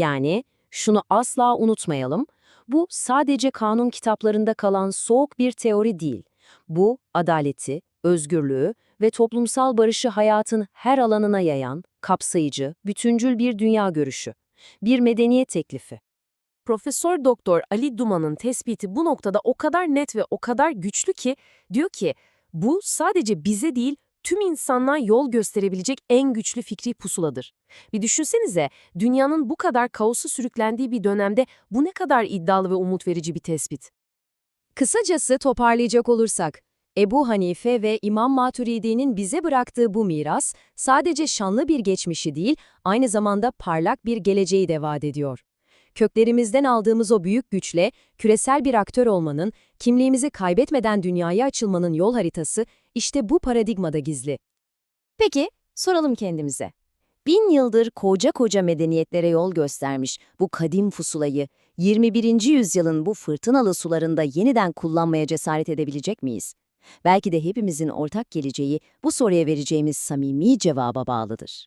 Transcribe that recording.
Yani şunu asla unutmayalım, bu sadece kanun kitaplarında kalan soğuk bir teori değil. Bu, adaleti, özgürlüğü ve toplumsal barışı hayatın her alanına yayan, kapsayıcı, bütüncül bir dünya görüşü. Bir medeniyet teklifi. Profesör Doktor Ali Duman'ın tespiti bu noktada o kadar net ve o kadar güçlü ki diyor ki bu sadece bize değil tüm insanlığa yol gösterebilecek en güçlü fikri pusuladır. Bir düşünsenize dünyanın bu kadar kaosu sürüklendiği bir dönemde bu ne kadar iddialı ve umut verici bir tespit. Kısacası toparlayacak olursak, Ebu Hanife ve İmam Maturidi'nin bize bıraktığı bu miras, sadece şanlı bir geçmişi değil, aynı zamanda parlak bir geleceği de vaat ediyor. Köklerimizden aldığımız o büyük güçle, küresel bir aktör olmanın, kimliğimizi kaybetmeden dünyaya açılmanın yol haritası, işte bu paradigmada gizli. Peki, soralım kendimize. Bin yıldır koca koca medeniyetlere yol göstermiş bu kadim fusulayı 21. yüzyılın bu fırtınalı sularında yeniden kullanmaya cesaret edebilecek miyiz? Belki de hepimizin ortak geleceği bu soruya vereceğimiz samimi cevaba bağlıdır.